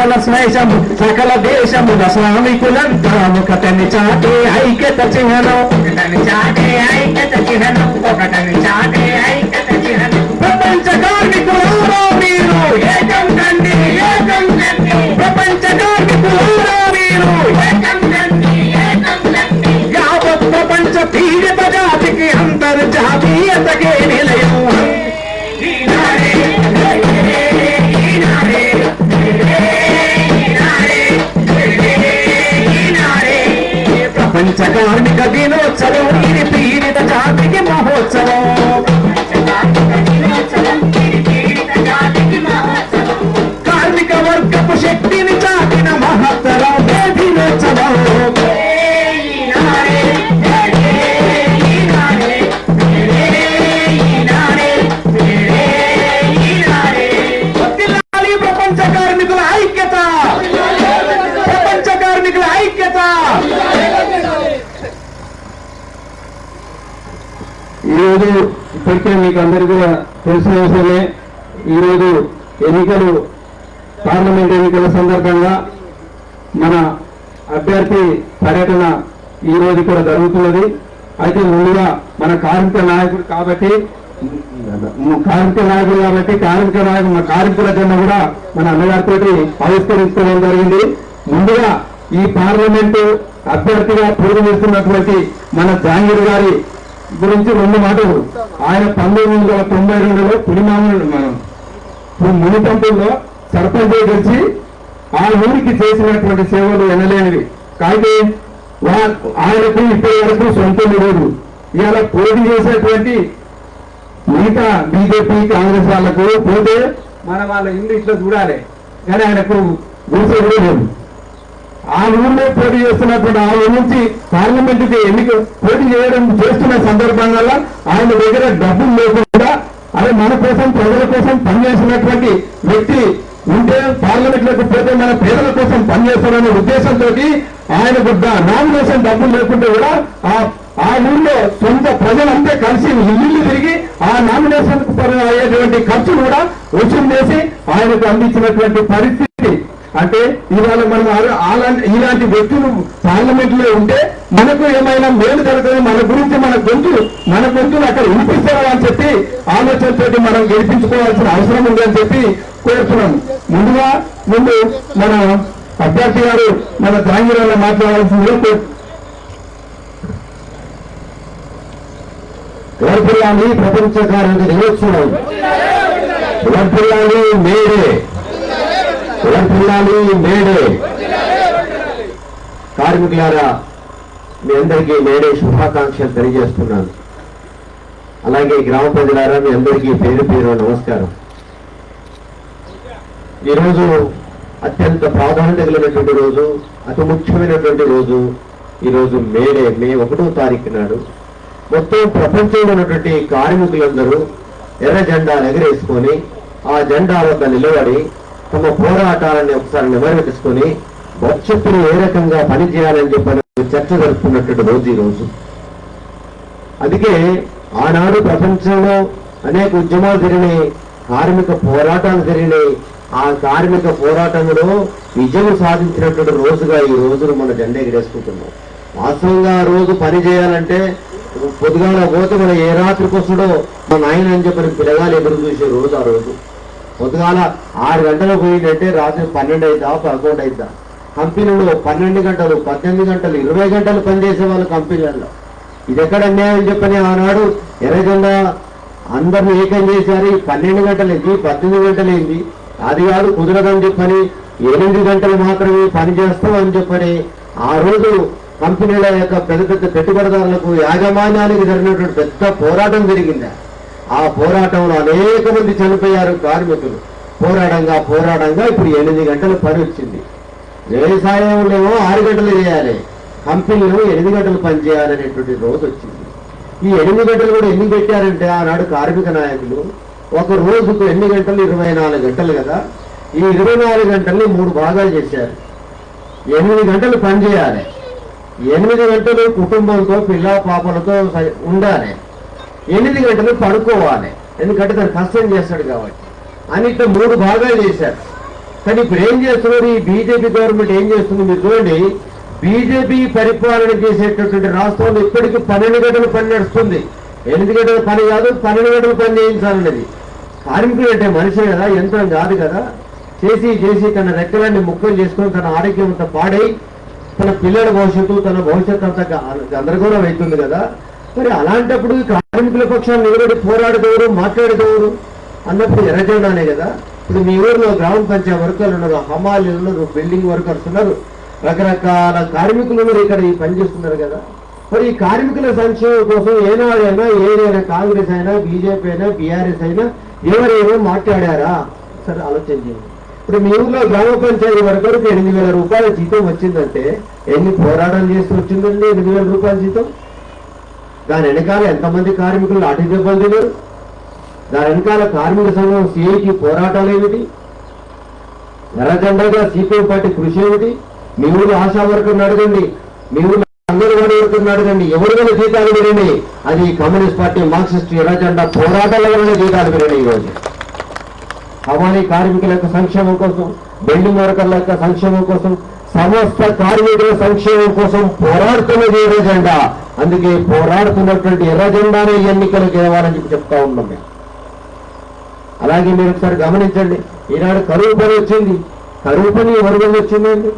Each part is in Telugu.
సకల శ్లేషము సకల దేశముల శ్రామికులంతా ఒకటని చాటే ఐక్యత చిహ్నం. చాటే ఐక్యత చిహ్నం ఒకటని చాటే ఐక్యత చిహ్నం. ప్రపంచ కార్మికులారా మీరు? ఏకం కండి ఏకం కండి ప్రపంచ కార్మికులారా మీరు? ఏకం కండి ఏకం కండి యావత్ ప్రపంచ పీడిత జాతికి అంతర్జాతీయతకే నిలయం. అందరికీ కూడా తెలిసిన విషయమే ఈరోజు ఎన్నికలు పార్లమెంట్ ఎన్నికల సందర్భంగా మన అభ్యర్థి పర్యటన ఈ రోజు కూడా జరుగుతున్నది. అయితే ముందుగా మన కార్మిక నాయకుడు కాబట్టి కార్మిక నాయకుడు కాబట్టి కార్మిక నాయకుడు మన కార్మికుల జెండా కూడా మన అన్నగారితో ఆవిష్కరించుకోవడం జరిగింది. ముందుగా ఈ పార్లమెంటు అభ్యర్థిగా పోటీ చేస్తున్నటువంటి మన జాంగీర్ గారి గురించి రెండు మాటలు. ఆయన పంతొమ్మిది వందల తొంభై రెండులో పులిమామలు మనం మునిపంపుల్లో సర్పంచ్ గెలిచి ఆ ఊరికి చేసినటువంటి సేవలు ఎనలేనివి. కానీ వా- ఆయనకు ఇప్పటి వరకు సొంతం లేదు ఇవాళ పోటీ చేసేటువంటి మిగతా బీజేపీ కాంగ్రెస్ వాళ్ళకు పోతే మన వాళ్ళ ఇంగ్లీష్లో చూడాలి. కానీ ఆయనకు గురిసె కూడా లేదు. ఆ ఊళ్ళో పోటీ చేస్తున్నటువంటి ఆ నుంచి పార్లమెంట్కి ఎన్నిక పోటీ చేయడం చేస్తున్న సందర్భంగా ఆయన దగ్గర డబ్బులు లేకుండా అదే మన కోసం ప్రజల కోసం పనిచేసినటువంటి వ్యక్తి ఉంటే పార్లమెంట్ లేకపోతే పోతే మన పేదల కోసం పనిచేస్తారనే ఉద్దేశంతో ఆయనకు నామినేషన్ డబ్బులు లేకుంటే కూడా ఆ ఆ ఊళ్ళో సొంత ప్రజలంతా కలిసి ఇల్లు తిరిగి ఆ నామినేషన్ అయ్యేటువంటి ఖర్చు కూడా వసూలు చేసి ఆయనకు అందించినటువంటి పరిస్థితి అంటే ఇవాళ మనం అలాంటి ఇలాంటి వ్యక్తులు పార్లమెంట్లో ఉంటే మనకు ఏమైనా మేలు జరుగుతుంది? మన గురించి మన గొంతు మన గొంతులు అక్కడ వినిపిస్తారా అని చెప్పి ఆలోచనతోటి మనం గెలిపించుకోవాల్సిన అవసరం ఉంది అని చెప్పి కోరుతున్నాం ముందుగా ముందు మన అభ్యర్థి గారు మన జాంగీరాలో మాట్లాడాల్సిందిగా కోరు- ప్రపంచ కార్మిక దినోత్సవం వర్ధిల్లాలి మేడే. వర్ధిల్లాలి మేడే. కార్మికులారా మీ అందరికీ మేడే శుభాకాంక్షలు తెలియజేస్తున్నాను. అలాగే గ్రామ ప్రజలారా మీ అందరికీ పేరు పేరు నమస్కారం. ఈరోజు అత్యంత ప్రాధాన్యత కలిగినటువంటి రోజు అతి ముఖ్యమైనటువంటి రోజు ఈరోజు మేడే మే ఒకటో తారీఖు నాడు. మొత్తం ప్రపంచంలో ఉన్నటువంటి కార్మికులందరూ ఎర్ర జెండాలు ఎగరేసుకొని ఆ జెండా వద్ద నిలబడి తమ పోరాటాలని ఒకసారి నిమరించుకొని భవిష్యత్తులో ఏ రకంగా పనిచేయాలని చెప్పని చర్చ జరుపుకున్నట్టు రోజు ఈ రోజు. అందుకే ఆనాడు ప్రపంచంలో అనేక ఉద్యమాలు జరిగినాయి కార్మిక పోరాటాలు జరిగినాయి. ఆ కార్మిక పోరాటంలో విజయం సాధించినటువంటి రోజుగా ఈ రోజును మన జెండా ఎగిరేసుకుంటున్నాం. వాస్తవంగా ఆ రోజు పని చేయాలంటే పొద్దుగాల పోతే మన ఏ రాత్రికి వస్తుడో మా నాయన అని చెప్పని పిల్లగాలు ఎదురు చూసే రోజు ఆ రోజు. పొద్దుగాల ఆరు గంటలకు పోయిందంటే రాత్రి పన్నెండు అయిద్దా పదకొండు అయిద్దా. కంపెనీలో పన్నెండు గంటలు పద్దెనిమిది గంటలు ఇరవై గంటలు పనిచేసే వాళ్ళు కంపెనీలలో. ఇది ఎక్కడ అన్యాయం చెప్పని ఆనాడు ఎర్రజెండా అందరిని ఏకం చేశారు. పన్నెండు గంటలు ఏంది పద్దెనిమిది గంటలు ఏంది? అది కాదు కుదరదని చెప్పని ఎనిమిది గంటలు మాత్రమే పని చేస్తాం అని చెప్పని ఆ రోజు కంపెనీల యొక్క పెద్ద పెద్ద పెట్టుబడిదారులకు యాజమాన్యానికి జరిగినటువంటి పెద్ద పోరాటం జరిగింది. ఆ పోరాటంలో అనేక మంది చనిపోయారు కార్మికులు. పోరాడంగా పోరాడంగా ఇప్పుడు ఎనిమిది గంటల పని వచ్చింది. వ్యవసాయంలో ఆరు గంటలు చేయాలి. కంపెనీలో ఎనిమిది గంటలు పనిచేయాలనేటువంటి రోజు వచ్చింది. ఈ ఎనిమిది గంటలు కూడా ఎన్ని పెట్టారంటే ఆనాడు కార్మిక నాయకులు ఒక రోజుకు ఎన్ని గంటలు? ఇరవై నాలుగు గంటలు కదా. ఈ ఇరవై నాలుగు గంటల్ని మూడు భాగాలు చేశారు. ఎనిమిది గంటలు పని చేయాలి. ఎనిమిది గంటలు కుటుంబంతో పిల్ల పాపలతో ఉండాలి. ఎనిమిది గంటలు పడుకోవాలి. ఎందుకంటే తను కష్టం చేస్తాడు కాబట్టి. అని ఇట్లా మూడు భాగాలు చేశారు. కానీ ఇప్పుడు ఏం చేస్తున్నారు? ఈ బీజేపీ గవర్నమెంట్ ఏం చేస్తుంది మీరు చూడండి. బీజేపీ పరిపాలన చేసేటటువంటి రాష్ట్రంలో ఇప్పటికీ పన్నెండు గంటలు పని నడుస్తుంది. ఎనిమిది గంటల పని కాదు పన్నెండు గంటల పని చేయించాలన్నది. కార్మికులు అంటే మనిషి కదా యంత్రం కాదు కదా. చేసి చేసి తన రెక్కలన్నీ ముక్కలు చేసుకొని తన ఆరోగ్యం అంతా పాడై తన పిల్లల భవిష్యత్తు తన భవిష్యత్తు అంతా గందరగోళం అవుతుంది కదా. మరి అలాంటప్పుడు ఈ కార్మికుల పక్షాన్ని నిలబడి పోరాడదవరు మాట్లాడేదెవరు? అన్నప్పుడు ఎర్రజెండానే కదా. ఇప్పుడు మీ ఊర్లో గ్రామ పంచాయతీ వర్కర్లు ఉన్నారు హమాలీలు ఉన్నారు బిల్డింగ్ వర్కర్స్ ఉన్నారు రకరకాల కార్మికులు ఉన్నారు ఇక్కడ ఈ పని చేస్తున్నారు కదా. మరి ఈ కార్మికుల సంక్షేమం కోసం ఏనాడైనా ఏదైనా కాంగ్రెస్ అయినా బీజేపీ అయినా బీఆర్ఎస్ అయినా ఎవరైనా మాట్లాడారా? సరే ఆలోచన చేయండి. ఇప్పుడు మీ ఊర్లో గ్రామ పంచాయతీ వర్కర్కి ఎనిమిది వేల రూపాయల జీతం వచ్చిందంటే ఎన్ని పోరాటాలు చేసి వచ్చిందండి ఎనిమిది వేల రూపాయల జీతం? దాని వెనకాల ఎంతమంది కార్మికులు లాఠీ దెబ్బలు తిన్నారు? దాని వెనకాల కార్మిక సంఘం సిఐటి పోరాటాలు ఏమిటి ఎర్రజెండగా సిపిఎం పార్టీ కృషి ఏమిటి? మీ ఊరు ఆశా వర్కర్ని అడగండి. మీ ఊరు అంగన్వాడీ వర్కర్ని అడగండి. ఎవరికైనా జీతాలు పెరిగినాయి అది కమ్యూనిస్ట్ పార్టీ మార్క్సిస్ట్ ఎర్రజెండా పోరాటాల వల్ల జీతాలు పెరిగినాయి ఈరోజు హవానీ కార్మికుల యొక్క సంక్షేమం కోసం బిల్డింగ్ వర్కర్ల యొక్క సంక్షేమం కోసం సమస్త కార్మికుల సంక్షేమం కోసం పోరాడుతున్నది ఎర్రజెండా అందుకే పోరాడుతున్నటువంటి ఎర్రజెండానే ఈ ఎన్నికలు గెలవాలని చెప్పి చెప్తా ఉన్నాం మేము. అలాగే మీరు ఒకసారి గమనించండి ఈనాడు కరువు పని వచ్చింది. కరువు పని ఎవరి వల్ల వచ్చిందండి?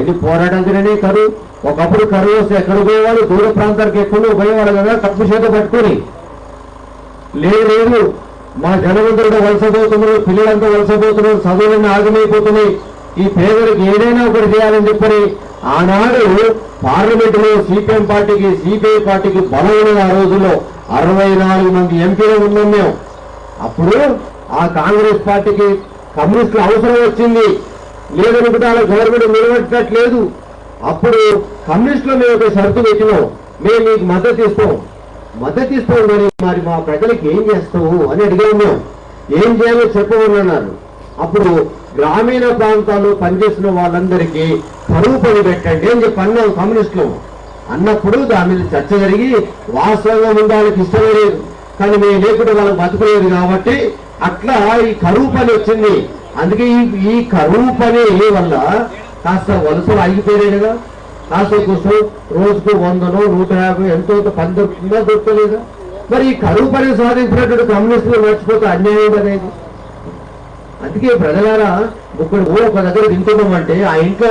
ఎన్ని కరువు. ఒకప్పుడు కరువు వస్తే ఎక్కడ పోయేవాళ్ళు? దూర ప్రాంతాలకు ఎక్కువ పోయేవాళ్ళు కదా తప్పు చేత పట్టుకొని. లేదు లేదు. మా జనవంతుడు కూడా వలసపోతున్నారు పిల్లలంతా వలసపోతున్నారు చదువులన్నీ ఆగమైపోతున్నాయి. ఈ పేదలకు ఏదైనా ఒకటి చేయాలని చెప్పని ఆనాడు పార్లమెంట్లో సిపిఎం పార్టీకి సిపిఐ పార్టీకి బలం ఉన్నది ఆ రోజుల్లో అరవై నాలుగు మంది ఎంపీలు ఉన్నాం మేము. అప్పుడు ఆ కాంగ్రెస్ పార్టీకి కమ్యూనిస్టులు అవసరం వచ్చింది. లేదనుకుంటే అలా గవర్నమెంట్ నిలబెట్టట్లేదు. అప్పుడు కమ్యూనిస్టులు మేము ఒక షరతు పెట్టినాం. మేము మీకు మద్దతు ఇస్తాం. మద్దతు ఇస్తాం మరి మరి మా ప్రజలకు ఏం చేస్తావు అని అడిగాము మేము. ఏం చేయాలో చెప్పమన్నారు అప్పుడు గ్రామీణ ప్రాంతాల్లో పనిచేసిన వాళ్ళందరికీ కరువు పని పెట్టండి అని చెప్పి అన్నాం కమ్యూనిస్టులు. అన్నప్పుడు దాని మీద చర్చ జరిగి వాస్తవంగా ఉండడానికి ఇష్టమే లేదు కానీ మేము లేకుండా వాళ్ళకి బతకలేదు కాబట్టి అట్లా ఈ కరువు పని వచ్చింది. అందుకే ఈ ఈ కరువు పని వల్ల? కాస్త వలసలు ఆగిపోయినాయి కదా. కాస్త కోసం రోజుకు వందలు నూట యాభై ఎంతో పని దొరుకుతుందా దొరకలేదా మరి ఈ కరువు పని సాధించినటువంటి కమ్యూనిస్టులు మర్చిపోతే అన్యాయం అనేది? అందుకే ప్రజలారా ఇక్కడ కూడా ఒక దగ్గర తింటున్నామంటే ఆ ఇంట్లో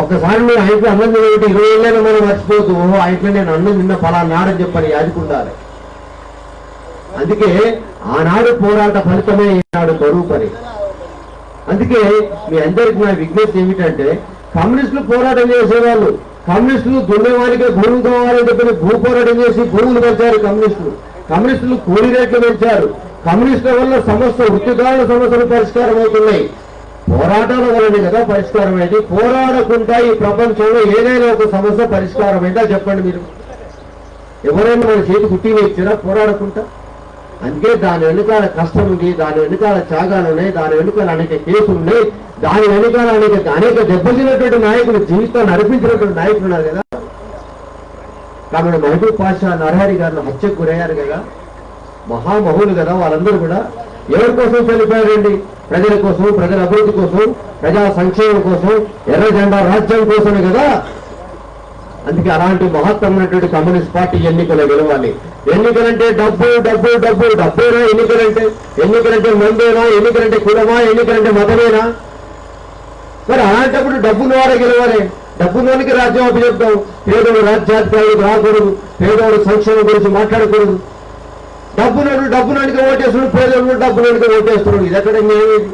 ఒక్కసారి మీరు ఆ ఇంట్లో అన్నం తినబట్టి ఇరవై ఏళ్ళైనా మనం మర్చిపోతూ ఓహో ఆ ఇంట్లో నేను అన్నం తిన్న ఫలానాడని చెప్పని యాదుకుండాలి అందుకే ఆనాడు పోరాట ఫలితమే ఈనాడు కరువు పని. అందుకే మీ అందరికి నా విజ్ఞప్తి ఏమిటంటే కమ్యూనిస్టులు పోరాటం చేసేవాళ్ళు కమ్యూనిస్టులు దున్నేవానికి భూమి కావాలని చెప్పి భూ పోరాటం చేసి భూములు పెంచారు కమ్యూనిస్టులు. కమ్యూనిస్టులు కూలీ రేట్లు పెంచారు. కమ్యూనిస్టుల వల్ల సమస్య వృత్తిదారుల సమస్యలు పరిష్కారం అవుతున్నాయి పోరాటాల వల్లనే కదా పరిష్కారం అయింది పోరాడకుండా ఈ ప్రపంచంలో ఏదైనా ఒక సమస్య పరిష్కారం అయిందా చెప్పండి మీరు. ఎవరైనా మన చేతి కుట్టి ఇచ్చారా పోరాడకుండా. అందుకే దాని వెనుకాల కష్టం ఉంది దాని వెనుకాల త్యాగాలు ఉన్నాయి దాని వెనుకాల అనేక కేసులు ఉన్నాయి. దాని వెనుకాల అనేక అనేక దెబ్బతిన్నటువంటి నాయకులు జీవితాన్ని నడిపించినటువంటి నాయకులు ఉన్నారు కదా. కాబట్టి మహబూబ్ పాషా నరహరి గారిని హత్యకు గురయ్యారు కదా. మహామహులు కదా వాళ్ళందరూ కూడా ఎవరి కోసం చనిపోయారండి ప్రజల కోసం ప్రజల అభివృద్ధి కోసం ప్రజా సంక్షేమం కోసం ఎర్ర జెండా రాజ్యం కోసమే కదా? అందుకే అలాంటి మహత్తరమైనటువంటి కమ్యూనిస్ట్ పార్టీ ఎన్నికలు గెలవాలి. ఎన్నికలంటే డబ్బు డబ్బు డబ్బు. డబ్బేనా ఎన్నికలంటే? ఎన్నికలంటే మందేనా? ఎన్నికలంటే కులమా? ఎన్నికలంటే మతమేనా? మరి అలాంటప్పుడు డబ్బున్న వారే గెలవాలి. డబ్బున్నోనికి రాజ్యం అప్పు చెప్తాం పేదోడు రాజ్యాధికారులకు రాకూడదు. పేదోడు సంక్షేమం గురించి మాట్లాడకూడదు. డబ్బునోడు డబ్బునోనికి ఓటేస్తున్నాడు పేదోడు డబ్బునోనికి ఓటేస్తున్నాడు ఇది ఎక్కడ న్యాయం? ఇది?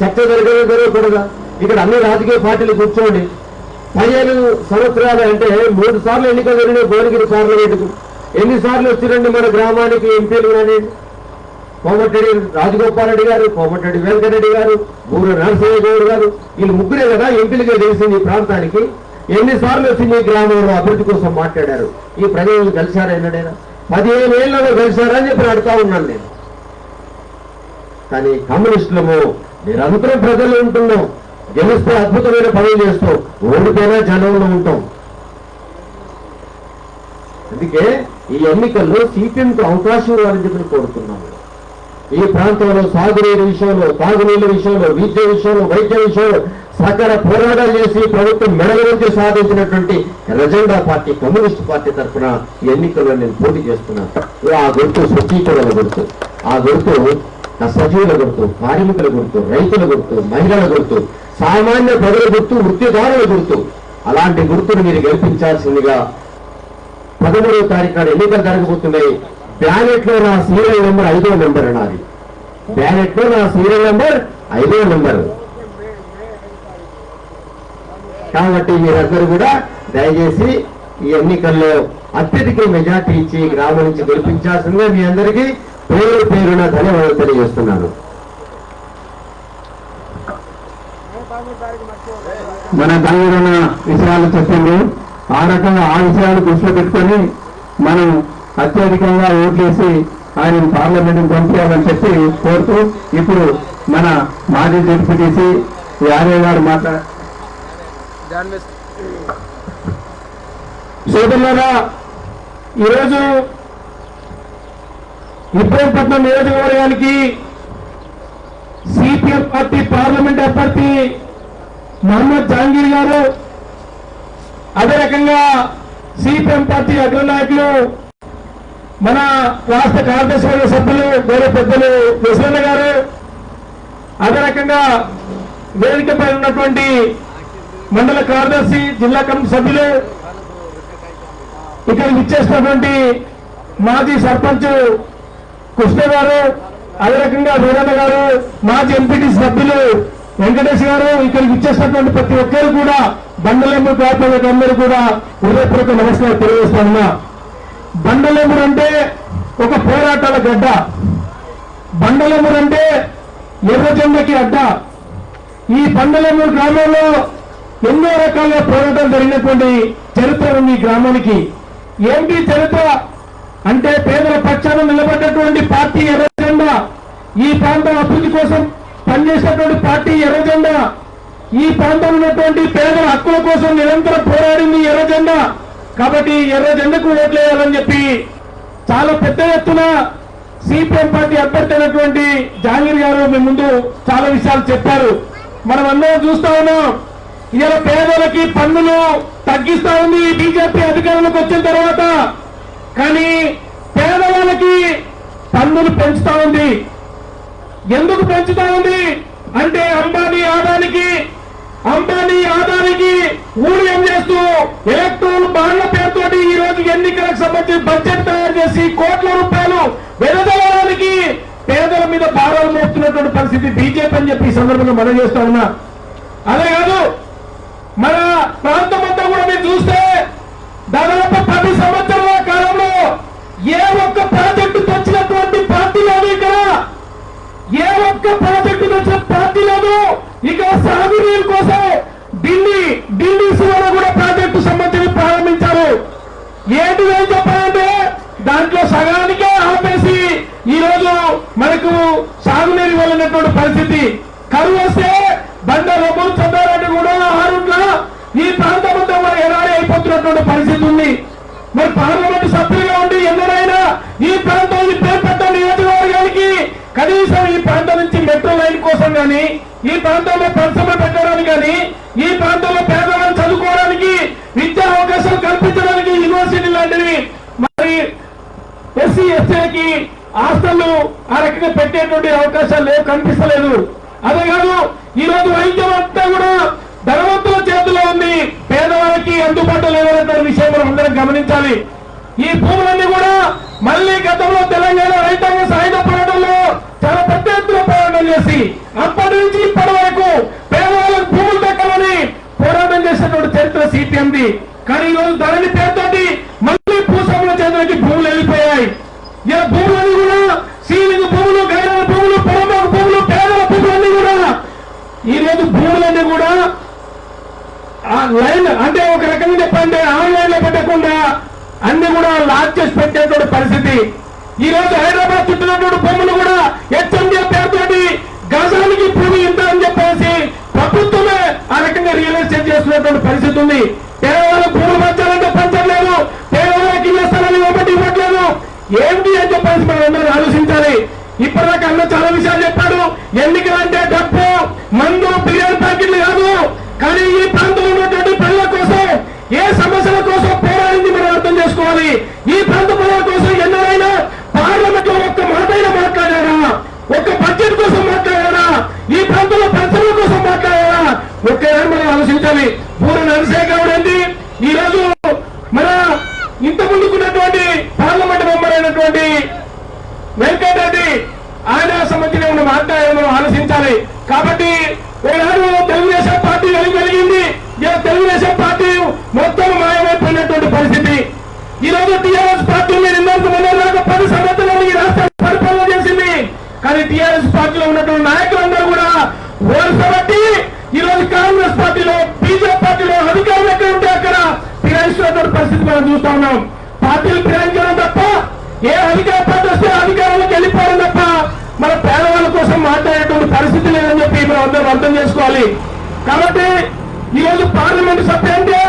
చర్చ జరగదు జరగకూడదా? ఇక్కడ అన్ని రాజకీయ పార్టీలు కూర్చోండి. పదిహేను సంవత్సరాలు అంటే మూడు సార్లు ఎన్నికలు జరిగిన భువనగిరి పార్లమెంటుకు ఎన్నిసార్లు వచ్చిరండి మన గ్రామానికి ఎంపీలు కానీ? కోమటిరెడ్డి రాజగోపాల్ రెడ్డి గారు కోమటిరెడ్డి వెంకటరెడ్డి గారు బూర నరసింహ గౌడ్ గారు వీళ్ళు ముగ్గురే కదా ఎంపీలుగా తెలిసింది ఈ ప్రాంతానికి. ఎన్నిసార్లు వచ్చి మీ గ్రామంలో అభివృద్ధి కోసం మాట్లాడారు? ఈ ప్రజలను కలిశారా ఎన్నడైనా? పదిహేను ఏళ్ళలో కలిశారా అని చెప్పి అడుగుతా ఉన్నాను నేను. కానీ కమ్యూనిస్టులము నిరంతరం ప్రజలు ఉంటున్నాం. గెలిస్తే అద్భుతమైన పనులు చేస్తాం ఓడిపోయినా జనంలో ఉంటాం. అందుకే ఈ ఎన్నికల్లో సిపిఎంకి అవకాశం ఇవ్వాలని చెప్పి కోరుతున్నాము ఈ ప్రాంతంలో సాగునీరు విషయంలో తాగునీళ్ళ విషయంలో విద్య విషయంలో వైద్య విషయంలో సకల పోరాటాలు చేసి ప్రభుత్వం మెడల సాధించినటువంటి ఎర్రజెండా పార్టీ కమ్యూనిస్ట్ పార్టీ తరఫున ఈ ఎన్నికల్లో నేను పోటీ చేస్తున్నాను. ఆ గుర్తు స్వచ్ఛీకరణ గుర్తు ఆ గుర్తు నా సజీవుల గుర్తు కార్మికుల గుర్తు రైతుల గుర్తు మహిళల గుర్తు సామాన్య ప్రజల గుర్తు వృత్తిదారుల గుర్తు. అలాంటి గుర్తును మీరు గెలిపించాల్సిందిగా పదమూడవ తారీఖు నాడు ఎన్నికలు జరగబోతున్నాయి. బ్యాలెట్లో నా సీరియల్ నెంబర్ ఐదో నెంబర్ నాది. బ్యాలెట్లో నా సీరియల్ నెంబర్ ఐదో నెంబర్. కాబట్టి మీరందరూ కూడా దయచేసి ఈ ఎన్నికల్లో అత్యధిక మెజార్టీ ఇచ్చి గ్రామం నుంచి గెలిపించాల్సిందే మీ అందరికీ పేరు పేరున ధన్యవాదాలు తెలియజేస్తున్నాను. మన దగ్గర విషయాలు చెప్పిండ్రు ఆ రకంగా ఆ విషయాలు దృష్టిలో పెట్టుకొని మనం అత్యధికంగా ఓట్లేసి ఆయన పార్లమెంట్ పంపించాలని చెప్పి కోరుతూ ఇప్పుడు మన మాజీ డిప్యూటీసీ యాదవ్ గారు మాట్లాడారు సోదరులారా ఈరోజు ఇబ్రహీంపట్నం నియోజకవర్గానికి సిపిఎం పార్టీ పార్లమెంట్ అభ్యర్థి మహమ్మద్ జహాంగీర్ గారు అదే రకంగా సిపిఎం పార్టీ అగ్రనాయకులు మన రాష్ట్ర కార్యదర్శి వర్గ సభ్యులు వేరే పెద్దలు విశ్వన్న గారు అదే రకంగా వేదికపై ఉన్నటువంటి మండల కార్యదర్శి జిల్లా కమిటీ సభ్యులు ఇక్కడ ఇచ్చేసినటువంటి మాజీ సర్పంచ్ కృష్ణ గారు అదే రకంగా వీరన్న గారు మాజీ ఎంపీటీ సభ్యులు వెంకటేష్ గారు ఇక్కడికి ఇచ్చేసినటువంటి ప్రతి ఒక్కరు కూడా బండలేము కార్పొరేట్ అందరూ కూడా హృదయపూర్వక నమస్కారం తెలియజేస్తున్నా ఉన్నా. అంటే ఒక పోరాటాల గడ్డ. బండలెంబురు అంటే ఎర్రజెండకి అడ్డ. ఈ బండలెంబూరు గ్రామంలో ఎన్నో రకాల పోరాటం జరిగినటువంటి చరిత్ర ఉంది గ్రామానికి. ఏంటి చరిత్ర? అంటే పేదల పక్షాన నిలబడ్డటువంటి పార్టీ ఎర్రజెండా. ఈ ప్రాంతం అభివృద్ధి కోసం పనిచేసినటువంటి పార్టీ ఎర్రజెండా. ఈ ప్రాంతంలో ఉన్నటువంటి పేదల హక్కుల కోసం నిరంతరం పోరాడింది ఎర్రజెండా. కాబట్టి ఎర్రజెండకు ఓట్లేయాలని చెప్పి చాలా పెద్ద ఎత్తున సిపిఎం పార్టీ అభ్యర్థి అయినటువంటి గారు మీ ముందు చాలా విషయాలు చెప్పారు. మనం అందరం చూస్తా ఉన్నాం. ఇలా పేదలకి పన్నులు తగ్గిస్తా ఉంది బీజేపీ అధికారంలోకి వచ్చిన తర్వాత. కానీ పేదవాళ్ళకి పన్నులు పెంచుతా ఉంది. ఎందుకు పెంచుతా ఉంది? అంటే అంబానీ ఆదానికి అంబానీ ఆదానికి ఊడియం చేస్తూ ఎలక్ట్రోల్ బాండ్ల పేరుతోటి ఈ రోజు ఎన్నికలకు సంబంధించి బడ్జెట్ తయారు చేసి కోట్ల రూపాయలు వెనదలడానికి పేదల మీద భారాలు మోపుతున్నటువంటి పరిస్థితి బీజేపీ అని చెప్పి ఈ సందర్భంగా మనం చేస్తా ఉన్నా. అదే కాదు మన ప్రాంతం అంతా కూడా మీరు చూస్తే దాదాపు పది సంవత్సరాల కాలంలో ఏ ఒక్క ప్రాజెక్టు తెచ్చినటువంటి పార్టీ లేదు ఇక్కడ. ఏ ఒక్క ప్రాజెక్టు తెచ్చిన పార్టీ లేదు. ఇక సాగునీరు కోసం ఢిల్లీ ఢిల్లీ సువన కూడా ప్రాజెక్టు సంబంధించి ప్రారంభించారు. ఏంటి ఏం చెప్పాలంటే దాంట్లో సగానికే ఆపేసి ఈ రోజు మనకు సాగునీరు వెళ్ళినటువంటి పరిస్థితి. కరువు వస్తే బండ రొమ్మలు చందారెడ్డి కూడా ఆరుట్ల ఈ ప్రాంతం అంతా మరి ఎడారి అయిపోతున్నటువంటి పరిస్థితి ఉంది. మరి పార్లమెంట్ సభ్యులుగా ఉండి ఎన్నడైనా ఈ ప్రాంతాన్ని పేర్పెట్ట నియోజకవర్గానికి కనీసం ఈ ప్రాంతం నుంచి మెట్రో లైన్ కోసం గాని ఈ ప్రాంతంలో పరిశ్రమ పెట్టడానికి కానీ ఈ ప్రాంతంలో పేదలను చదువుకోవడానికి విద్యా అవకాశాలు కల్పించడానికి యూనివర్సిటీ లాంటివి మరి ఎస్సీ ఎస్టీలకి హాస్టళ్ళు ఆ రకంగా పెట్టేటువంటి అవకాశాలు లేవు కనిపిస్తలేదు. అదే కాదు ఈరోజు వైద్యం అంతా కూడా ధనవంతుల చేతిలో ఉంది. పేదవాళ్ళకి అందుబాటులో లేదనే విషయం మనం అందరం గమనించాలి. ఈ భూములన్నీ కూడా మళ్ళీ గతంలో తెలంగాణ రైతాంగ సాయుధ పోరాటంలో చాలా పెద్ద ఎత్తున పోరాటం చేసి అప్పటి నుంచి ఇప్పటి వరకు పేదవాళ్ళకు భూములు దక్కాలని పోరాటం చేసినటువంటి చరిత్ర సిపిఎంది. కానీ ఈరోజు ధరని పేరుతోటి మళ్ళీ భూస్వాముల చేతులకి భూములు వెళ్ళిపోయాయి. ఇలా కూడా లైన్ అంటే ఒక రకంగా చెప్పండి ఆన్లైన్లో పెట్టకుండా అన్ని కూడా లాక్ చేసి పెట్టేటువంటి పరిస్థితి. ఈ రోజు హైదరాబాద్ చుట్టినటువంటి బొమ్మలు కూడా హెచ్ఎండిఏ పేరుతోటి గజానికి భూమి ఇంత అని చెప్పేసి ప్రభుత్వమే ఆ రకంగా రియల్ ఎస్టేట్ చేస్తున్నటువంటి పరిస్థితి ఉంది. పేదవాళ్ళకి భూములు పంచాలంటే పంచట్లేదు పేదవాళ్ళకి ఇళ్ళ స్థలాలు ఒకటి ఇవ్వట్లేదు. ఏంటి అని చెప్పేసి మనం అందరూ ఆలోచించాలి. ఇప్పటిదాకా అన్న చాలా విషయాలు చెప్పాడు. ఎన్నికలంటే డబ్బు మందు బిర్యానీ ప్యాకెట్లు కాదు. కానీ ఈ ప్రాంతంలో ఉన్నటువంటి ప్రజల కోసం ఏ సమస్యల కోసం పోరాడింది మనం అర్థం చేసుకోవాలి. ఈ ప్రాంత ప్రజల కోసం ఎన్నడైనా పార్లమెంట్లో ఒక్క మాటైనా మాట్లాడారా? ఒక్క బడ్జెట్ కోసం మాట్లాడారా? ఈ ప్రాంతంలో పరిశ్రమల కోసం మాట్లాడారా? ఒక్కసారి మనం ఆలోచించాలి. పూర్వ నరసేఖర్ ఏంటి? ఈ రోజు మన ఇంత ముందుకున్నటువంటి పార్లమెంట్ మెంబర్ అయినటువంటి వెంకటరెడ్డి ఆయన సంబంధించిన ఉన్న మాట్లాడే మనం ఆలోచించాలి. కాబట్టి ఒకనాడు తెలుగుదేశం పార్టీ వెలుగు వెలిగింది తెలుగుదేశం పార్టీ మొత్తం మాయమైపోయినటువంటి పరిస్థితి. ఈ రోజు టీఆర్ఎస్ పార్టీ మీరు ఇంతకు ముందు దాకా పది సంవత్సరాలు ఈ రాష్ట్రాన్ని పరిపాలన చేసింది. కానీ టీఆర్ఎస్ పార్టీలో ఉన్నటువంటి నాయకులందరూ కూడా ఓడిసబట్టి ఈ రోజు కాంగ్రెస్ పార్టీలో బీజేపీ పార్టీలో అధికారులు ఎక్కడ ఉంటే అక్కడ ఫిరాయించినటువంటి పరిస్థితి మనం చూస్తా ఉన్నాం. పార్టీలు ఫిరాయించడం తప్ప ఏ అధికార పార్టీ వస్తే అధికారంలోకి వెళ్ళిపోవడం తప్ప మన పేదవాళ్ళ కోసం మాట్లాడేటువంటి పరిస్థితి లేదని చెప్పి మనం అందరం అర్థం చేసుకోవాలి. కాబట్టి ఈ రోజు పార్లమెంట్ సభ్య అంటే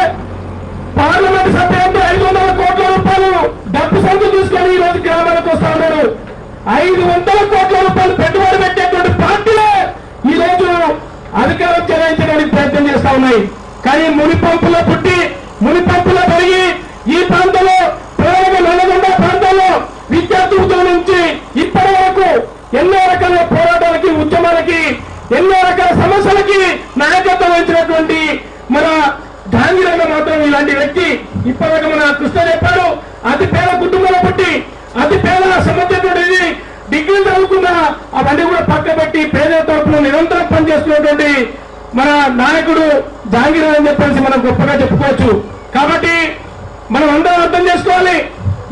పార్లమెంట్ సభ్య అంటే ఐదు వందల కోట్ల రూపాయలు డబ్బు సంఖ్య తీసుకొని ఈ రోజు గ్రామాలకు వస్తా ఉన్నారు. ఐదు వందల కోట్ల రూపాయలు పెట్టుబడి పెట్టేటువంటి పార్టీలే ఈ రోజు అధికారం చెలాయించడానికి ప్రయత్నం చేస్తా ఉన్నాయి. కానీ మునిపంపులో పుట్టి మునిపంపులో పెరిగి ఈ ప్రాంతంలో ప్రధానంగా నల్లగొండ ప్రాంతంలో విద్యార్థులతో నుంచి ఇప్పటి వరకు ఎన్నో రకాల పోరాటాలకి ఉద్యమాలకి ఎన్నో రకాల సమస్యలకి నాయకత్వం వహించినటువంటి మన గాంధీరంగ మాత్రం ఇలాంటి వ్యక్తి ఇప్పటివరకు మన కృష్ణ చెప్పాడు. అతి పేద కుటుంబంలో పుట్టి అతి పేద సంబంధించినటువంటి డిగ్రీ చదువుకున్న అవన్నీ కూడా పక్క పెట్టి పేద తరపున నిరంతరం పనిచేస్తున్నటువంటి మన నాయకుడు జాంగీర్ అని చెప్పేసి మనం గొప్పగా చెప్పుకోవచ్చు. కాబట్టి మనం అందరం అర్థం చేసుకోవాలి.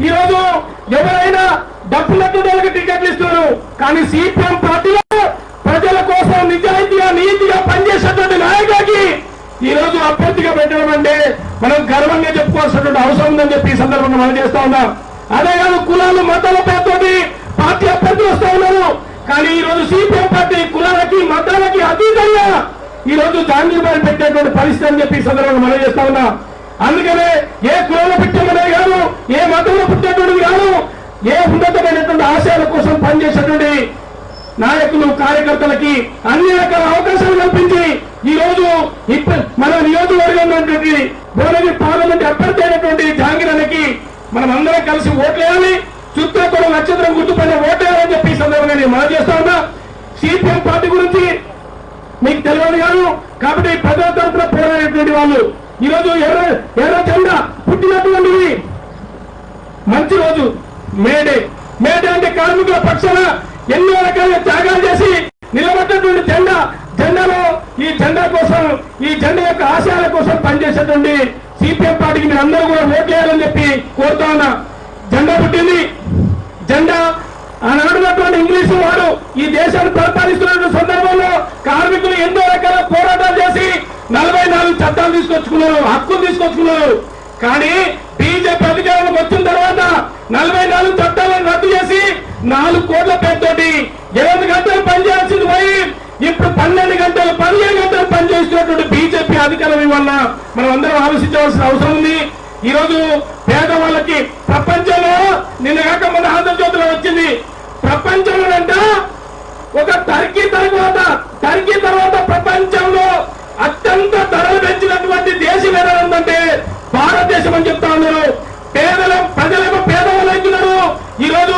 ఈ రోజు ఎవరైనా డబ్బులు వాళ్ళకి టికెట్లు ఇస్తున్నారు. కానీ సిపిఎం పార్టీలో ప్రజల కోసం నిజాయితీగా నీతిగా పనిచేసేటువంటి నాయకుడికి ఈ రోజు అభ్యర్థిగా పెట్టడం అంటే మనం గర్వంగా చెప్పుకోవాల్సినటువంటి అవసరం ఉందని చెప్పి ఈ సందర్భంగా మనం చేస్తా ఉన్నాం. అదే కాదు కులాలు మతాల పేరుతోటి పార్టీ అభ్యర్థులు వస్తా ఉన్నారు. కానీ ఈ రోజు సిపిఎం పార్టీ కులాలకి మతాలకి అతీతంగా ఈ రోజు జాంగీర్బాయి పెట్టేటువంటి పరిస్థితి అని చెప్పి సందర్భంగా మనం చేస్తా ఉన్నాం. అందుకనే ఏ కులంలో పుట్టామనే కాదు ఏ మతంలో పుట్టేటువంటిది కాదు ఏ ఉన్నతమైనటువంటి ఆశయాల కోసం పనిచేసేటువంటి నాయకులు కార్యకర్తలకి అన్ని రకాల అవకాశాలు కల్పించి ఈ రోజు మన నియోజకవర్గంలో భువనగిరి పార్లమెంట్ అభ్యర్థి అయినటువంటి జాంగీరానికి మనం అందరం కలిసి ఓట్లేయాలి. చుట్టూ కూడా నక్షత్రం గుర్తుపైన ఓటేయాలని చెప్పి సందర్భంగా నేను మనం చేస్తా ఉన్నా. సిపిఎం పార్టీ గురించి మీకు తెలియదు కాదు. కాబట్టి ప్రజల తరఫున పోరాడేటువంటి వాళ్ళు. ఈ రోజు ఎర్ర ఎర్ర జెండా పుట్టినటువంటిది. మంచి రోజు. మేడే మేడే అంటే కార్మికుల పక్షాన ఎన్నో రకాల త్యాగాలు చేసి నిలబడ్డటువంటి జెండా జెండాలో ఈ జెండా కోసం ఈ జెండా యొక్క ఆశయాల కోసం పనిచేసేటువంటి సిపిఎం పార్టీకి మీరు అందరూ కూడా ఓట్లేయాలని చెప్పి కోరుతా ఉన్నా. జెండా పుట్టింది. జెండా ఆనాడున్నటువంటి ఇంగ్లీషు వాడు ఈ దేశాన్ని పరిపాలిస్తున్న సందర్భంలో కార్మికులు ఎన్నో రకాల పోరాటాలు చేసి నలభై నాలుగు చట్టాలు తీసుకొచ్చుకున్నారు హక్కులు తీసుకొచ్చుకున్నారు. కానీ బీజేపీ అధికారంలోకి వచ్చిన తర్వాత నలభై నాలుగు చట్టాలను రద్దు చేసి నాలుగు కోట్ల పేరుతోటి ఎనిమిది గంటలు పనిచేయాల్సింది పోయి ఇప్పుడు పన్నెండు గంటలు పదిహేను గంటలు పనిచేస్తున్నటువంటి బీజేపీ అధికారం వల్ల మనం అందరం ఆలోచించవలసిన అవసరం ఉంది. ఈ రోజు పేదవాళ్ళకి ప్రపంచంలో నిన్న కాక మన ఆంధ్రజ్యోతిలో వచ్చింది. ప్రపంచంలోనంట ఒక టర్కీ తర్వాత టర్కీ తర్వాత ప్రపంచంలో అత్యంత ధరలు పెంచినటువంటి దేశం ఏదంటే భారతదేశం అని చెప్తా ఉన్నారు. పేదల ప్రజలకు పేదవాళ్ళు ఈరోజు ఈ రోజు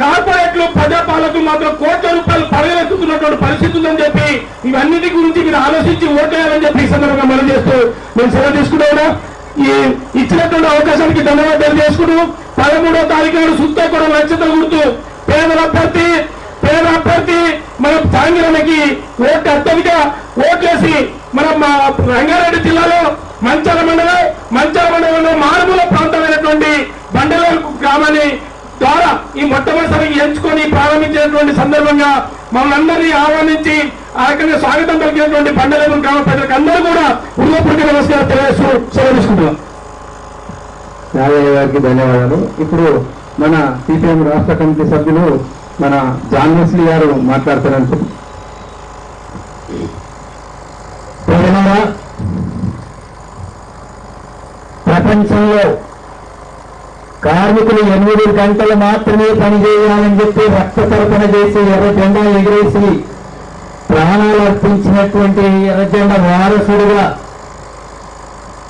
కార్పొరేట్లు ప్రజాపాలకు మాత్రం కోట్ల రూపాయలు పడగలెత్తుతున్నటువంటి పరిస్థితి ఉందని చెప్పి ఇవన్నిటి గురించి మీరు ఆలోచించి ఓటేయాలని చెప్పి ఈ సందర్భంగా మనం చేస్తూ నేను సెలవు తీసుకున్నాను ఈ ఇచ్చినటువంటి అవకాశానికి ధన్యవాదాలు చేసుకుంటూ పదమూడో తారీఖు నాడు సుత్తా కూడా నక్షత్రం గుర్తు. పేదల అభ్యర్థి పేద అభ్యర్థి మనం సాంగిరానికి ఓట్లు అత్యధిక ఓట్లేసి మనం మా రంగారెడ్డి జిల్లాలో మంచాల మండలం మంచాల మండలంలో మారుమూల ప్రాంతమైనటువంటి బండల గ్రామాన్ని ద్వారా ఈ మొట్టమొదటిసారి ఎంచుకొని ప్రారంభించినటువంటి సందర్భంగా మమ్మల్ని అందరినీ ఆహ్వానించి ఆ రకంగా స్వాగతం పలికినటువంటి బండలేము గ్రామ ప్రజలకు అందరూ కూడా హృదయపూర్వక నమస్కారం తెలియజేస్తూ సెలవు తీసుకుంటున్నాం. గారికి ధన్యవాదాలు. ఇప్పుడు మన సిపిఎం రాష్ట్ర కమిటీ సభ్యులు మన జాన్ వెస్లీ గారు మాట్లాడతారంటే ప్రపంచంలో కార్మికులు ఎనిమిది గంటలు మాత్రమే పనిచేయాలని చెప్పి రక్త తరపున చేసి ఎర్ర జెండా ఎగిరేసి ప్రాణాలు అర్పించినటువంటి ఎర్ర జెండా వారసుడుగా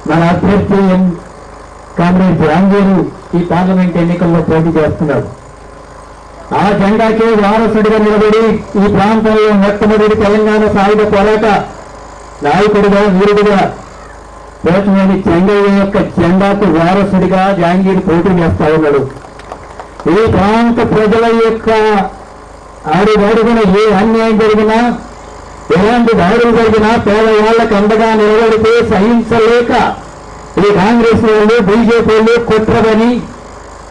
మన అభ్యర్థి ఎన్- కామ్రేడ్ జహాంగీరు ఈ పార్లమెంట్ ఎన్నికల్లో పోటీ చేస్తున్నారు. ఆ జెండాకే వారసుడిగా నిలబడి ఈ ప్రాంతంలో మొట్టమొదటి తెలంగాణ సాయుధ పోరాట నాయకుడిగా వీరుడిగా దేశంలోని చెంగయ్య యొక్క జెండాకు వారసుడిగా జాంగీర్ పోటీ చేస్తా ఉన్నాడు. ఈ ప్రాంత ప్రజల యొక్క అడుగడుగున ఏ అన్యాయం జరిగినా ఎలాంటి దాడులు జరిగినా పేదవాళ్ళకు అండగా నిలబడితే సహించలేక ఈ కాంగ్రెస్ వాళ్ళు బీజేపీ వాళ్ళు కుట్రదని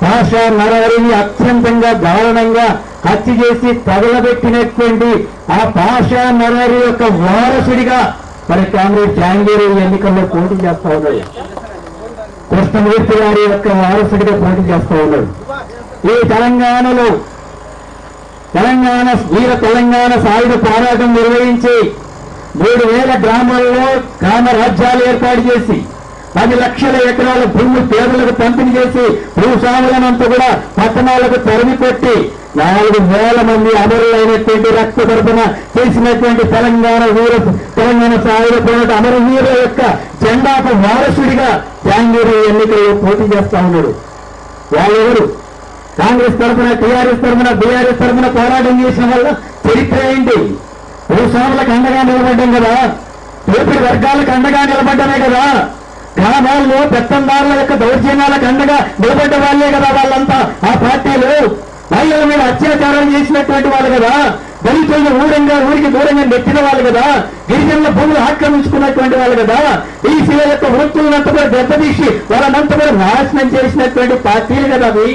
భాష నరవరిని అత్యంతంగా దారుణంగా హత్య చేసి తగలబెట్టినటువంటి ఆ భాష నరవరి యొక్క వారసుడిగా మరి కాంగ్రెస్ జాంగీరు ఎన్నికల్లో పోటీ చేస్తా ఉన్నాడు. కృష్ణమూర్తి గారి యొక్క వారసుడిగా పోటీ చేస్తా ఉన్నాడు. ఈ తెలంగాణలో తెలంగాణ వీర తెలంగాణ సాయుధ పోరాటం నిర్వహించి మూడు వేల గ్రామాల్లో గ్రామ రాజ్యాలు ఏర్పాటు చేసి పది లక్షల ఎకరాల భూమి పేదలకు పంపిణీ చేసి భూస్వాములనంతా కూడా పట్టణాలకు తరిమి పెట్టి నాలుగు వేల మంది అమరులైనటువంటి రక్త తరపున చేసినటువంటి తెలంగాణ వీర తెలంగాణ సాయుధ పోరాట అమరవీరుల యొక్క జెండాకు వారసుడిగా జాంగీరు ఎన్నికల్లో పోటీ చేస్తా ఉన్నాడు. వాళ్ళెవరు? కాంగ్రెస్ తరఫున టీఆర్ఎస్ తరఫున బీఆర్ఎస్ తరఫున పోరాటం చేసిన వల్ల చరిత్ర ఏంటి? భూస్వాములకు అండగా నిలబడ్డం కదా. దోపిడి వర్గాలకు అండగా నిలబడ్డమే కదా. గ్రామాల్లో పెత్తందారుల యొక్క దౌర్జన్యాలకు అండగా నిలబడ్డ వాళ్ళే కదా వాళ్ళంతా. ఆ పార్టీలు మహిళల మీద అత్యాచారం చేసినటువంటి వాళ్ళు కదా దళితులను ఊరంగా ఊరికి దూరంగా నెట్టిన వాళ్ళు కదా గిరిజనుల భూములు ఆక్రమించుకున్నటువంటి వాళ్ళు కదా ఈ శిల యొక్క వృత్తులంతా కూడా దెబ్బతీసి వాళ్ళనంతా కూడా నాశనం చేసినటువంటి పార్టీలు కదా అవి.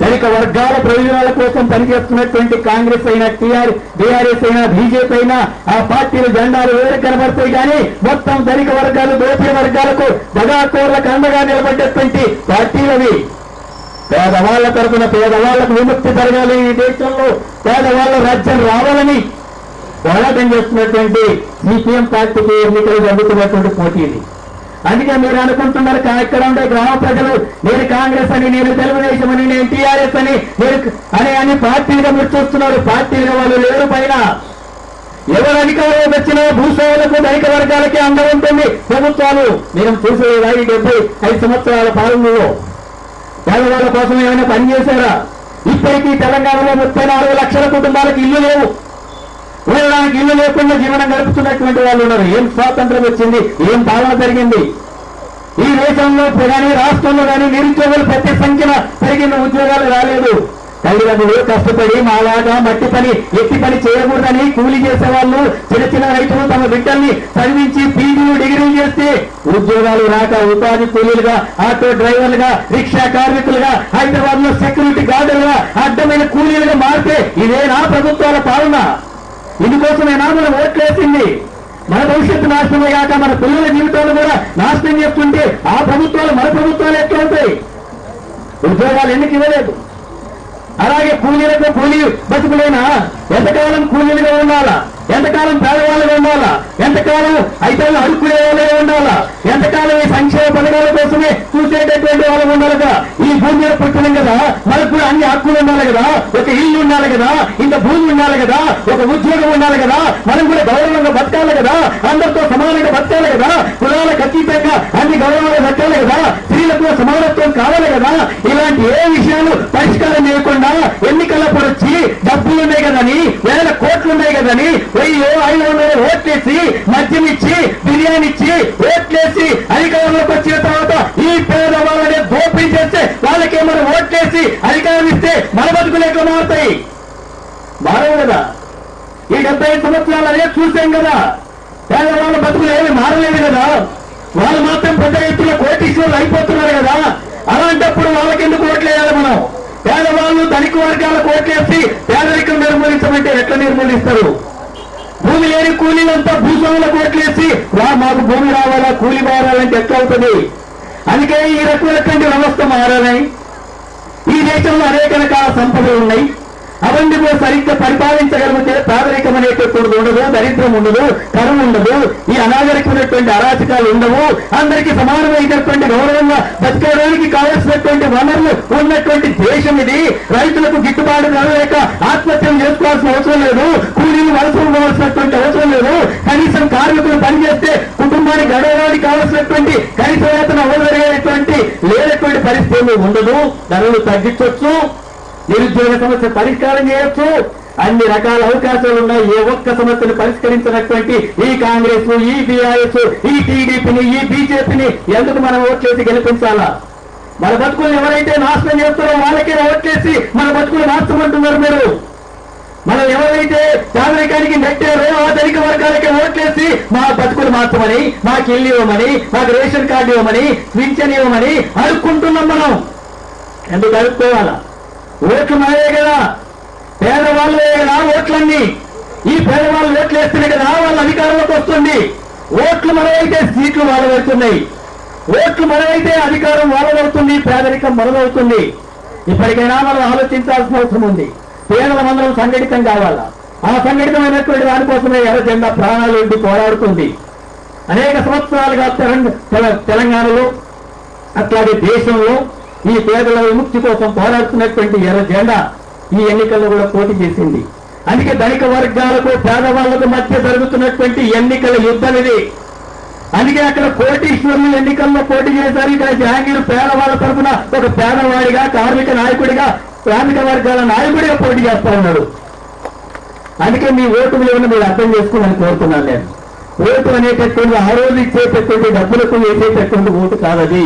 ధనిక వర్గాల ప్రయోజనాల కోసం పనిచేస్తున్నటువంటి కాంగ్రెస్ అయినా టీఆర్ బీఆర్ఎస్ అయినా బీజేపీ అయినా ఆ పార్టీలు జెండాలు వేరే కనబడతాయి కానీ మొత్తం ధనిక వర్గాలు దోపిడి వర్గాలకు దగాకోర్లకు అండగా నిలబడ్డటువంటి పార్టీలు అవి. పేదవాళ్ళ తరపున పేదవాళ్ళకు విముక్తి జరగాలి ఈ దేశంలో. పేదవాళ్ళ రాజ్యం రావాలని పోరాటం చేస్తున్నటువంటి సిపిఎం పార్టీకి ఎన్నికలు జరుగుతున్నటువంటి పోటీ అందుకే మీరు అనుకుంటున్నారు ఇక్కడ ఉండే గ్రామ ప్రజలు నేను కాంగ్రెస్ అని నేను తెలుగుదేశం అని నేను టీఆర్ఎస్ అని నేను అని అని పార్టీలుగా మీరు చూస్తున్నారు. పార్టీలుగా వాళ్ళు లేరు పైన. ఎవరు అధికారంలోకి వచ్చినా భూస్వాములకు ధనిక వర్గాలకి అండ ఉంటుంది. ప్రభుత్వాలు నేను చూసేదా డెబ్బై ఐదు సంవత్సరాల పాలనలో. పేదవాళ్ళ కోసం ఏమైనా పనిచేశారా ఇప్పటికీ తెలంగాణలో ముప్పై నాలుగు లక్షల కుటుంబాలకు ఇల్లు లేవు. ఉండడానికి ఇల్లు లేకుండా జీవనం గడుపుతున్నటువంటి వాళ్ళు ఉన్నారు. ఏం స్వాతంత్రం వచ్చింది? ఏం పాలన జరిగింది? ఈ దేశంలో కానీ రాష్ట్రంలో కానీ నిరుద్యోగులు పెద్ద సంఖ్యన పెరిగిన ఉద్యోగాలు రాలేదు. తల్లిదండ్రులు కష్టపడి మాలాగా మట్టి పని ఎట్టి పని చేయకూడదని కూలి చేసే వాళ్ళు చిన్న చిన్న రైతులు తమ బిడ్డల్ని చదివించి పీజీలు డిగ్రీలు చేస్తే ఉద్యోగాలు రాక ఉపాధి కూలీలుగా ఆటో డ్రైవర్లుగా రిక్షా కార్మికులుగా హైదరాబాద్లో సెక్యూరిటీ గార్డులుగా అడ్డమైన కూలీలుగా మారితే ఇదేనా ప్రభుత్వాల పాలన. ఇందుకోసమేనా మనం ఓట్లేసింది. మన భవిష్యత్తు నాశనమే కాక మన పిల్లల జీవితాలు కూడా నాశనం చేస్తుంటే ఆ ప్రభుత్వాలు మన ప్రభుత్వాలు ఎట్లా ఉంటాయి? ఉద్యోగాలు ఎందుకు ఇవ్వలేదు? అలాగే కూలీలకు కూలీ బతుకులైనా ఎంతకాలం కూలీలుగా ఉండాలా? ఎంతకాలం పేదవాళ్ళుగా ఉండాలా? ఎంతకాలం అయితే అడుక్కునే వాళ్ళే ఉండాలా? ఎంతకాలం ఈ సంక్షేమ పథకాల కోసమే చూసేటటువంటి వాళ్ళు ఉండాలిగా? ఈ భూమి మీద పుట్టడం కదా మనకు కూడా అన్ని హక్కులు ఉండాలి కదా? ఒక ఇల్లు ఉండాలి కదా? ఇంత భూమి ఉండాలి కదా? ఒక ఉద్యోగం ఉండాలి కదా? మనం కూడా గౌరవంగా బతకాలి కదా? అందరితో సమానంగా బతకాలి కదా? కులాలకు అతీతంగా అన్ని గౌరవాలు బతకాలి కదా? కావాలి కదా? ఇలాంటి ఏ విషయాలు పరిష్కారం చేయకుండా ఎన్నికలప్పుడు వచ్చి డబ్బులు ఉన్నాయి కదని వేల కోట్లు ఉన్నాయి కదని వెయ్యి ఐదు వందలు ఓట్లేసి మద్యం ఇచ్చి బిర్యానీ ఇచ్చి ఓట్లేసి అధికారంలోకి వచ్చిన తర్వాత ఈ పేదవాళ్ళని దోపిడీ చేస్తే వాళ్ళకే మనం ఓట్లేసి అధికారం ఇస్తే మన బతుకులు ఎట్లా మారుతాయి? మారవు కదా. ఈ డెబ్బై ఐదు సంవత్సరాలు అదే చూసాం కదా. పేదవాళ్ళ బతుకులు ఏమి మారలేదు కదా. వాళ్ళు మాత్రం పెద్ద ఎత్తున కోటీశ్వరులు అయిపోతున్నారు కదా. అలాంటప్పుడు వాళ్ళకి ఎందుకు ఓట్లేయాలి మనం? పేదవాళ్ళు ధనిక వర్గాలకు ఓట్లేసి పేదరికం నిర్మూలించమంటే ఎట్లా నిర్మూలిస్తారు? భూమి లేని కూలీలంతా భూస్వాములకు ఓట్లేసి రా మాకు భూమి రావాలా కూలి మారాలంటే ఎట్లా అవుతుంది? అందుకే ఈ రకమైనటువంటి వ్యవస్థ మారాలని ఈ దేశంలో అనేక రకాల సంపదలు ఉన్నాయి. అవన్నీ కూడా సరిగ్గా పరిపాలించగలిగితే పేదరికం అనేటటువంటిది ఉండదు దరిద్రం ఉండదు కరువు ఉండదు ఈ అనాగరికమైనటువంటి అరాచకాలు ఉండవు. అందరికీ సమానమైనటువంటి గౌరవంగా బతికేయడానికి కావలసినటువంటి వనరులు ఉన్నటువంటి దేశం ఇది. రైతులకు గిట్టుబాటు ధర లేక ఆత్మహత్యం చేసుకోవాల్సిన అవసరం లేదు. కూలీలు వలస పోవాల్సినటువంటి అవసరం లేదు. కనీసం కార్మికులు పనిచేస్తే కుటుంబానికి గడవడానికి కావలసినటువంటి కనీస వేతన అమలుజరిగేటువంటి లేనటువంటి పరిస్థితి ఉండదు. ధరలు తగ్గించవచ్చు. నిరుద్యోగ సమస్య పరిష్కారం చేయొచ్చు. అన్ని రకాల అవకాశాలు ఉన్నాయి. ఏ ఒక్క సమస్యను పరిష్కరించినటువంటి ఈ కాంగ్రెస్ ఈ బీఆర్ఎస్ ఈ టీడీపీని ఈ బీజేపీని ఎందుకు మనం ఓట్ చేసి గెలిపించాలా? మన బతుకులు ఎవరైతే నాశనం చేస్తారో వాళ్ళకే ఓట్లేసి మన బతుకులు అంటున్నారు మీరు. మనం ఎవరైతే పేదరికానికి నెట్టారో ఆ ధనిక వర్గాలకి ఓట్లేసి మా బతుకులు మార్చమని మాకు ఇల్లు ఇవ్వమని మాకు రేషన్ కార్డు ఇవ్వమని పింఛన్ ఇవ్వమని అడుక్కుంటున్నాం మనం. ఎందుకు అడుక్కోవాలా? ఓట్లు మాయే కదా. పేదవాళ్ళే కదా ఓట్లన్నీ. ఈ పేదవాళ్ళు ఓట్లు వేస్తున్నాయి కదా వాళ్ళ అధికారంలోకి వస్తుంది. ఓట్లు మనవైతే సీట్లు వాళ్ళవవుతున్నాయి ఓట్లు మనవైతే అధికారం వాళ్ళవవుతుంది పేదరికం మనదవుతుంది ఇప్పటికైనా మనం ఆలోచించాల్సిన అవసరం ఉంది. పేదల మందరం సంఘటితం కావాలా? ఆ సంఘటితమైనటువంటి దానికోసమే ఎర్ర జెండా ప్రాణాలు ఇంటి పోరాడుతుంది. అనేక సంవత్సరాలుగా తెల- తెలంగాణలో అట్లాగే దేశంలో ఈ పేదల విముక్తి కోసం పోరాడుతున్నటువంటి ఎర్ర జెండా ఈ ఎన్నికల్లో కూడా పోటీ చేసింది. అందుకే ధనిక వర్గాలకు పేదవాళ్ళకు మధ్య జరుగుతున్నటువంటి ఎన్నికల యుద్ధం ఇది అందుకే అక్కడ కోటీశ్వరులు ఎన్నికల్లో పోటీ చేశారు. ఇక్కడ జహాంగీర్ పేదవాళ్ళ తరఫున ఒక పేదవాడిగా కార్మిక నాయకుడిగా కార్మిక వర్గాల నాయకుడిగా పోటీ చేస్తా ఉన్నాడు. అందుకే మీ ఓటు విలువను మీరు అర్థం చేసుకోమని కోరుతున్నాను నేను. ఓటు అనేటటువంటి ఆ రోజు ఇచ్చేటటువంటి డబ్బులకు వేసేటటువంటి ఓటు కాదది.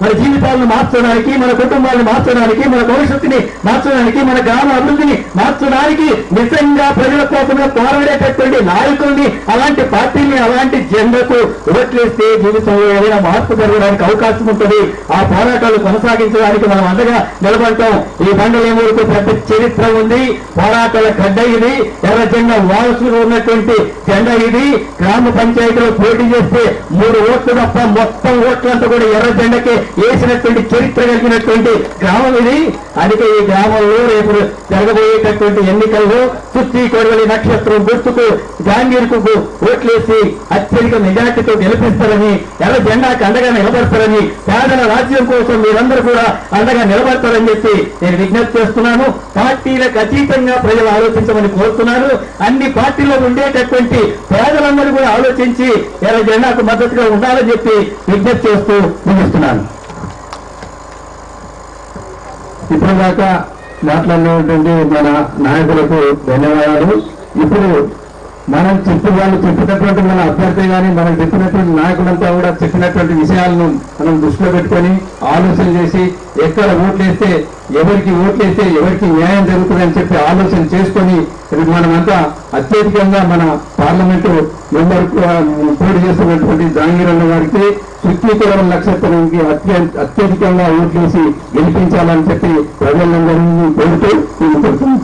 మన జీవితాలను మార్చడానికి మన కుటుంబాలను మార్చడానికి మన భవిష్యత్తుని మార్చడానికి మన గ్రామ అభివృద్ధిని మార్చడానికి నిజంగా ప్రజల కోసమే పోరాడేటటువంటి నాయకుల్ని అలాంటి పార్టీని అలాంటి జెండకు ఓట్లేస్తే జీవితంలో ఏదైనా మార్పు జరగడానికి అవకాశం ఉంటుంది. ఆ పోరాటాలు కొనసాగించడానికి మనం అండగా నిలబడతాం. ఈ బండలేమూరుకు పెద్ద చరిత్ర ఉంది. పోరాటాల గడ్డ ఇది. ఎర్ర జెండా వారసులు ఉన్నటువంటి జెండా ఇది. గ్రామ పంచాయతీలో పోటీ చేస్తే మూడు ఓట్లు తప్ప మొత్తం ఓట్లంతా కూడా ఎర్ర జెండకే వేసినటువంటి చరిత్ర కలిగినటువంటి గ్రామం ఇది. అందుకే ఈ గ్రామంలో రేపు జరగబోయేటటువంటి ఎన్నికల్లో సుత్తి కొడవలి నక్షత్రం గుర్తుకు జాంగీర్కు ఓట్లేసి అత్యధిక మెజార్టీతో గెలిపిస్తారని ఎర్ర జెండాకు అండగా నిలబడతారని పేదల రాజ్యం కోసం మీరందరూ కూడా అండగా నిలబడతారని చెప్పి నేను విజ్ఞప్తి చేస్తున్నాను. పార్టీలకు అతీతంగా ప్రజలు ఆలోచించమని కోరుతున్నాను. అన్ని పార్టీల్లో ఉండేటటువంటి పేదలందరూ కూడా ఆలోచించి ఎర్ర జెండాకు మద్దతుగా ఉండాలని చెప్పి విజ్ఞప్తి చేస్తూ ముగిస్తున్నాను. ఇప్పుడు దాకా మాట్లాడినటువంటి మన నాయకులకు ధన్యవాదాలు. ఇప్పుడు మనం చెప్పు వాళ్ళు చెప్పినటువంటి మన అభ్యర్థి కానీ మనం చెప్పినటువంటి నాయకులంతా కూడా చెప్పినటువంటి విషయాలను మనం దృష్టిలో పెట్టుకొని ఆలోచన చేసి ఎక్కడ ఓట్లేస్తే ఎవరికి ఓట్లేస్తే ఎవరికి న్యాయం జరుగుతుందని చెప్పి ఆలోచన చేసుకొని రేపు మనమంతా అత్యధికంగా మన పార్లమెంటు మెంబర్ పోటీ చేస్తున్నటువంటి జాంగీరన్న గారికి సుత్రీకరణ నక్షత్రానికి అత్యంత అత్యధికంగా ఓట్లేసి గెలిపించాలని చెప్పి ప్రజలందరినీ కోరుతూ కోరుతున్నాను